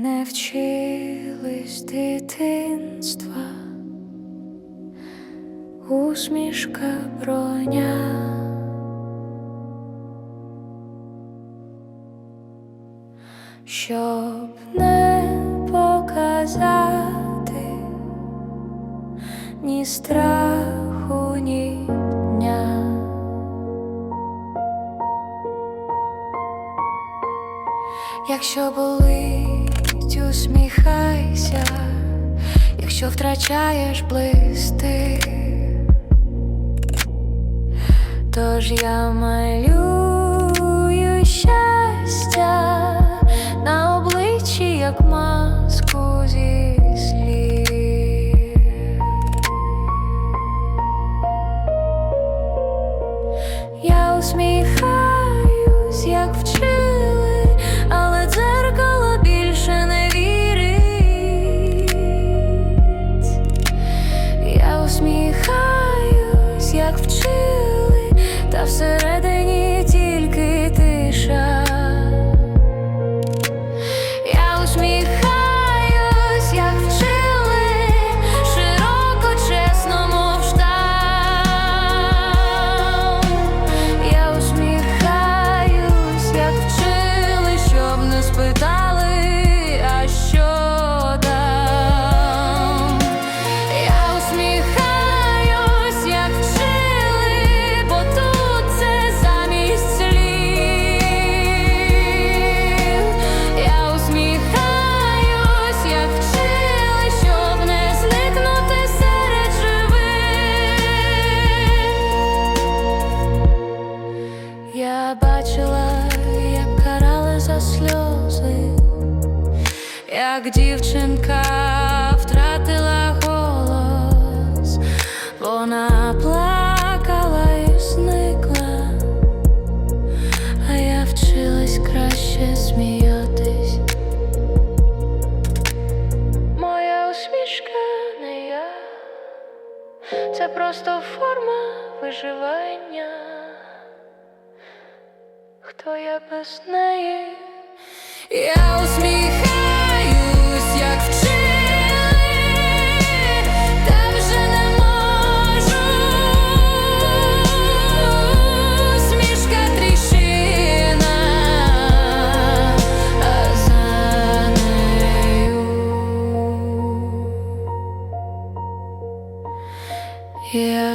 Мене вчили з дитинства, усмішка броня, щоб не показати ні страху, ні дня. Якщо болить, якщо втрачаєш блисти, тож я малюю щастя як вчили, та всередині бачила, як карали за сльози, як дівчинка втратила голос, вона плакала і зникла, а я вчилась краще сміятись. Моя усмішка не я, це просто форма виживання хто я без неї, я усміхаюсь, як вчили, та вже не можу, смішка тріщина, а за нею. Я